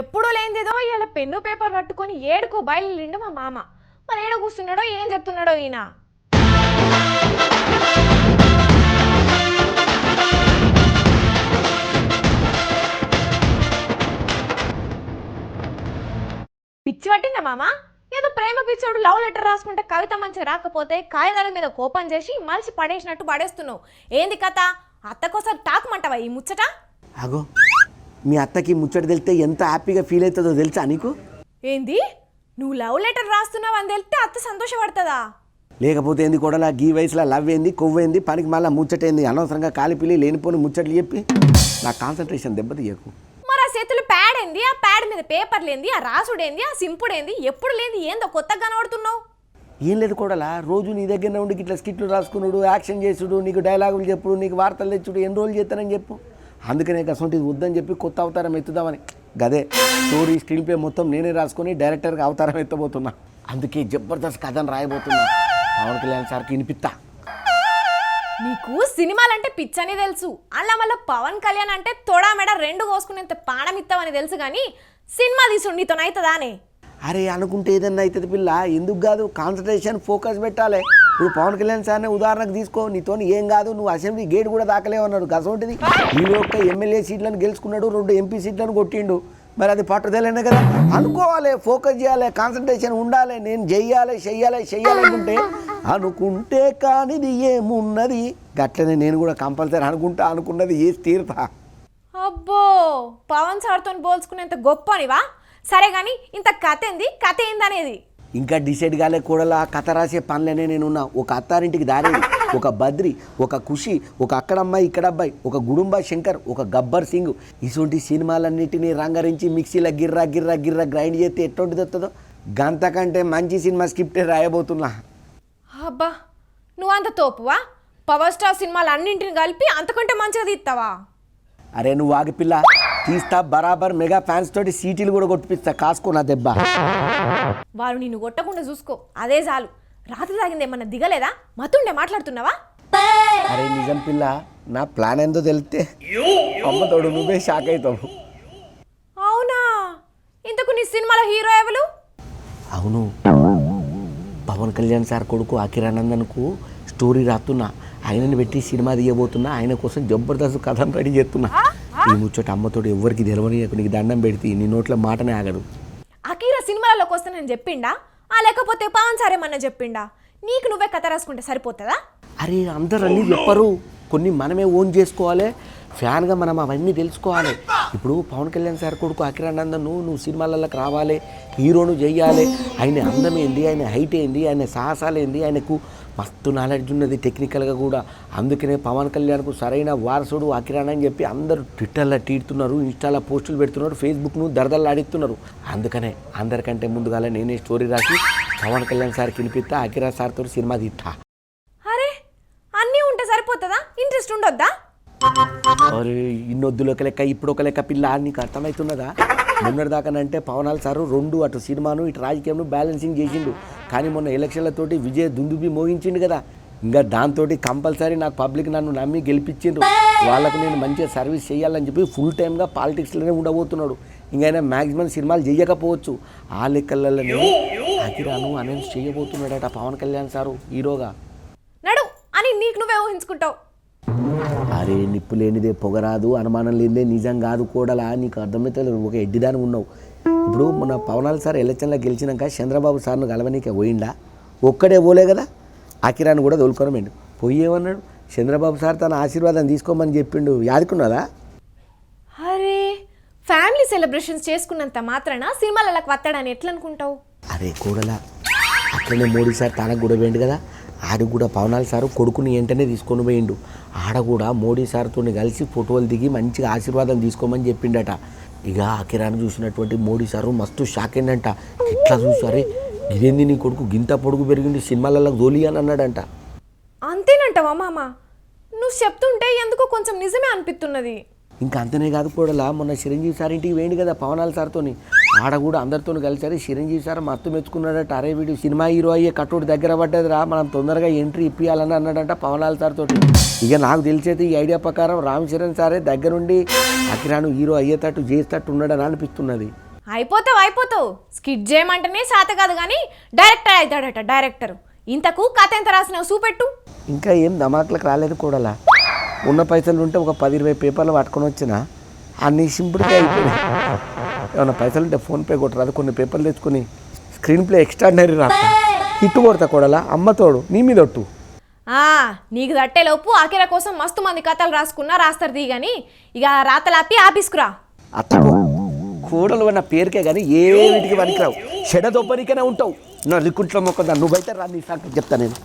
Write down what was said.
ఎప్పుడు లేనిదేదో ఇలా pen paper పట్టుకొని ఏడుకో బయలుండు మా మామ. మరి ఏడ కూర్చున్నాడో ఏం చెప్తున్నాడో ఈయన? పిచ్చి పట్టిందా మామ? ఏదో ప్రేమ పిచ్చోడు లవ్ లెటర్ రాసుకుంటే కవిత మంచిగా రాకపోతే కాగితాల మీద కోపం చేసి మలిసి పడేసినట్టు పడేస్తున్నావు. ఏంది కథ? అత్తకోసారి తాకమంటావా ఈ ముచ్చట? అగో మీ అత్తకి ముచ్చట తెలితే ఎంత హ్యాపీగా ఫీల్ అవుతుందో తెలుసా నీకు? ఏంది? నువ్వు లవ్ లెటర్ రాస్తున్నావు అని తెలిస్తే అత్త సంతోషపడుతుందా? లేకపోతే ఏంది కూడా గీ వయసులో లవ్ ఏంది కొవ్వేంది పనికి మళ్ళీ ముచ్చటేంది అనవసరంగా కాలిపిల్లి లేనిపోని ముచ్చట్లు చెప్పి నా కాన్సన్ట్రేషన్ దెబ్బతీయకు. మరి ఆ చేతులు ప్యాడ్ ఏంది? ఆ ప్యాడ్ మీద పేపర్లు ఏంది ఆ రాసుడేంది ఆ సింపుడేంది ఎప్పుడు లేంది ఏందో కొత్తగా కనబడుతున్నావు? ఏం లేదు కూడా రోజు నీ దగ్గర ఉండి ఇట్లా స్కిట్లు రాసుకున్నాడు యాక్షన్ చేసుడు నీకు డైలాగులు చెప్పుడు నీకు వార్తలు తెచ్చుడు ఎన్ని రోజులు చేస్తానని చెప్పు. అందుకనే అసొంటిది వద్దని చెప్పి కొత్త అవతారం ఎత్తుదామని. గదే స్టోరీ స్క్రీన్ ప్లే మొత్తం నేనే రాసుకొని డైరెక్టర్గా అవతారం ఎత్తబోతున్నా. అందుకే జబర్దస్త్ కథను రాయబోతున్నా. పవన్ కళ్యాణ్ సార్కి వినిపిస్తా. నీకు సినిమాలంటే పిచ్చని తెలుసు. అలా మళ్ళీ పవన్ కళ్యాణ్ అంటే తొడా మెడ రెండు కోసుకునేంత పానం ఇస్తావని తెలుసు కానీ సినిమా తీసుడు నీతో అవుతుందానే అరే అనుకుంటే ఏదన్నా అవుతుంది పిల్ల. ఎందుకు కాదు కాన్సన్ట్రేషన్ ఫోకస్ పెట్టాలి. ఇప్పుడు పవన్ కళ్యాణ్ సార్ని ఉదాహరణకు తీసుకో నీతో ఏం కాదు నువ్వు అసెంబ్లీ గేట్ కూడా దాకలేవు అన్నాడు. గసంటిది ఈ యొక్క ఎమ్మెల్యే సీట్లను గెలుచుకున్నాడు రెండు ఎంపీ సీట్లను కొట్టిండు. మరి అది పట్టుదలనే కదా? అనుకోవాలి ఫోకస్ చేయాలి కాన్సన్ట్రేషన్ ఉండాలి నేను చెయ్యాలి చెయ్యాలి చెయ్యాలి అనుకుంటే అనుకుంటే కానిది ఏమున్నది? గట్లనే నేను కూడా కంపల్సరీ అనుకుంటా అనుకున్నది ఏ తీరుతా. అబ్బో పవన్ సార్తో పోల్చుకునేంత గొప్పనివా సరే కానీ ఇంత కథ ఏంది? కథ ఏందనేది? ఇంకా డిసైడ్ కాలే కూడా కథ రాసే పనులనే నేనున్నా. ఒక అత్తారింటికి దారేది ఒక బద్రి ఒక ఖుషి ఒక అక్కడ అమ్మాయి ఇక్కడ అబ్బాయి ఒక గుడుంబ శంకర్ ఒక గబ్బర్ సింగ్. ఇటువంటి సినిమాలన్నింటినీ రంగరించి మిక్సీలో గిర్రా గిర్రా గిర్రా గ్రైండ్ చేస్తే ఎటువంటి దొత్తదో గంతకంటే మంచి సినిమా స్క్రిప్టే రాయబోతున్నా. అబ్బా నువ్వు అంత తోపువా? పవర్ స్టార్ సినిమాలు అన్నింటిని కలిపి అంతకంటే మంచిగా తీస్తావా అరే నువ్వు ఆగిపిల్ల తీస్తా బరాబర్ మెగా ఫ్యాన్స్ తోటి సీటీలు కూడా కొట్టిపిస్తా. కాసుకో నా దెబ్బ. వారు నిన్ను కొట్టకుండా చూసుకో. అదే చాలు. రాత్రి తాగింది ఏమన్నా దిగలేదా? మతుండే మాట్లాడుతున్నావా? అరే నిజం పిల్ల. నా ప్లాన్ ఏందో తెలిస్తే అమ్మతోడు నువ్వే షాక్ అవుతావు. అవునా? ఇంతకు నీ సినిమాలో హీరో ఎవరు? అవును. పవన్ కళ్యాణ్ సార్ కొడుకు అఖిరానందన్కు స్టోరీ రాస్తున్నా. ఆయనని పెట్టి సినిమా తీయబోతున్నా ఆయన కోసం జబర్దస్త్ కథను రెడీ చేస్తున్నా. ఈ ముచ్చట అమ్మతోడు ఎవరికి తెలవనీయకు నీకు దండం పెడితే నీ నోట్ల మాటనే ఆగడు అకీరా సినిమాలలోకి వస్తానని చెప్పిండా? ఆ లేకపోతే పవన్ సారేమన్నా చెప్పిండా? నీకు నువ్వే కథ రాసుకుంటే సరిపోతుందా? అరే అందరు అన్నీ చెప్పరు. కొన్ని మనమే ఓన్ చేసుకోవాలి. ఫ్యాన్గా మనం అవన్నీ తెలుసుకోవాలి. ఇప్పుడు పవన్ కళ్యాణ్ సార్ కొడుకు అఖిరానందన్ నువ్వు నువ్వు సినిమాలలోకి రావాలి హీరోను చేయాలి. ఆయన అందం ఏంది? ఆయన హైట్ ఏంది? ఆయన సాహసాలు ఏంది? ఆయనకు మస్తు నాలెడ్జ్ ఉన్నది టెక్నికల్గా కూడా. అందుకనే పవన్ కళ్యాణ్కు సరైన వారసుడు అకిరాణ అని చెప్పి అందరూ ట్విట్టర్లో తీడుతున్నారు ఇన్స్టాలో పోస్టులు పెడుతున్నారు ఫేస్బుక్ను దరదల్లాడిస్తున్నారు అందుకనే అందరికంటే ముందుగానే నేనే స్టోరీ రాసి పవన్ కళ్యాణ్ సార్కి వినిపిస్తా అఖిరా సార్తో సినిమా తీస్తా. అరే అన్నీ ఉంటే సరిపోతుందా? ఇంట్రెస్ట్ ఉండొద్దా? అరే ఇన్నొద్దులొక లెక్క ఇప్పుడు ఒక లెక్క పిల్ల నీకు అర్థమవుతున్నదా మొన్నటిదాకానంటే పవనాల్ సారు రెండు అటు సినిమాను ఇటు రాజకీయంను బ్యాలెన్సింగ్ చేసిండు. కానీ మొన్న ఎలక్షన్లతోటి విజయ్ దుందుబి మోగించిండు కదా. ఇంకా దాంతో కంపల్సరీ నాకు పబ్లిక్ నన్ను నమ్మి గెలిపించిండ్రు. వాళ్ళకు నేను మంచిగా సర్వీస్ చేయాలని చెప్పి ఫుల్ టైమ్గా పాలిటిక్స్లోనే ఉండబోతున్నాడు. ఇంకైనా మ్యాక్సిమం సినిమాలు చేయకపోవచ్చు. ఆ లెక్కలలోనే అకిరాను అనౌన్స్ చేయబోతున్నాడట పవన్ కళ్యాణ్ సారు హీరోగా. నడు అని నీకు నువ్వే ఊహించుకుంటావు. అరే నిప్పు లేనిదే పొగరాదు అనుమానం లేనిదే నిజం కాదు కూడలా నీకు అర్థమైతే ఒక ఎడ్డిదాని ఉన్నావు. ఇప్పుడు మన పవనాల్ సార్ ఎలక్షన్లో గెలిచినాక చంద్రబాబు సార్ను గెలవనీకే పోయిండా? ఒక్కడే పోలే కదా? అకిరాన్ని కూడా తోలుకొనమేండు పోయేమన్నాడు? చంద్రబాబు సార్ తన ఆశీర్వాదం తీసుకోమని చెప్పిండు. యాదుకున్నదా అరే ఫ్యామిలీ సెలబ్రేషన్స్ చేసుకున్నంత మాత్రాన సినిమాలకు వస్తాడని ఎట్లా అనుకుంటావు అరే కూడలా అట్లనే మోడీ సార్ తనకు కూడా పోయిండు కదా? ఆడికి కూడా పవనాల్ సారు కొడుకుని వెంటనే తీసుకొని పోయిండు. ఆడ కూడా మోడీ సార్తో కలిసి ఫోటోలు దిగి మంచిగా ఆశీర్వాదం తీసుకోమని చెప్పిండట. ఇక అకిరాన్ని చూసినటువంటి మోడీ సారు మస్తు షాక్ అయిందంట. ఇట్లా చూసారే ఇదేంది నీ కొడుకు? గింత పొడుగు పెరిగింది సినిమాలలో గోలి అని అన్నాడంట. అంతేనంటావా మామ? నువ్వు చెప్తుంటే ఎందుకో కొంచెం నిజమే అనిపిస్తున్నది. ఇంకా అంతనే కాదు కూడా మొన్న చిరంజీవి సార్ ఇంటికి వేయండి కదా పవనాల్ సార్తోని. ఆడ కూడా అందరితో కలిసారు చిరంజీవి సార్ మత్తు మెచ్చుకున్నాడట. అరే వీడు సినిమా హీరో అయ్యే కట్టుడు దగ్గర పడ్డదిరా మనం తొందరగా ఎంట్రీ ఇప్పియాలని అన్నాడంట పవన్ లాల్ సార్ తోటి. ఇక నాకు తెలిసేది ఈ ఐడియా ప్రకారం రామ్ చరణ్ సారే దగ్గరుండి అకిరాను హీరో అయ్యేటట్టు చేసేటట్టు ఉన్నాడని అనిపిస్తున్నది. అయిపోతావు అయిపోతావు. స్కిట్ చేయమంటేనే సాత కాదు కానీ డైరెక్టర్ అవుతాడట డైరెక్టర్. ఇంతకు కథ ఎంత రాసినావు చూపెట్టు. ఇంకా ఏం ధమాకులకు రాలేదు కూడలా. ఉన్న పైసలు ఉంటే ఒక పది ఇరవై పేపర్లు పట్టుకొని వచ్చిన అన్ని సింపుల్గా అయిపోయినాయి. ఏమైనా పైసలు ఉంటే ఫోన్పే కొట్టరాదు కొన్ని పేపర్లు తెచ్చుకొని స్క్రీన్ ప్లే ఎక్స్ట్రాడినరీ రాస్తా హిట్ కొడతా కూడలా. అమ్మతోడు నీ మీద ఒట్టు. నీకు తట్టేలోపు అకిరా కోసం మస్తు మంది కథలు రాసుకున్నా రాస్తారు తీ కానీ ఇక రాతలాపి ఆఫీస్కురా అత్తకు కూడలు అన్న పేరుకే కానీ ఏ వీటికి పనికిరావు. చెడ దొబ్బరికనే ఉంటావు. నా రికుంట్లో మొక్క నువ్వైతే రా నీ సంగతి చెప్తా నేను.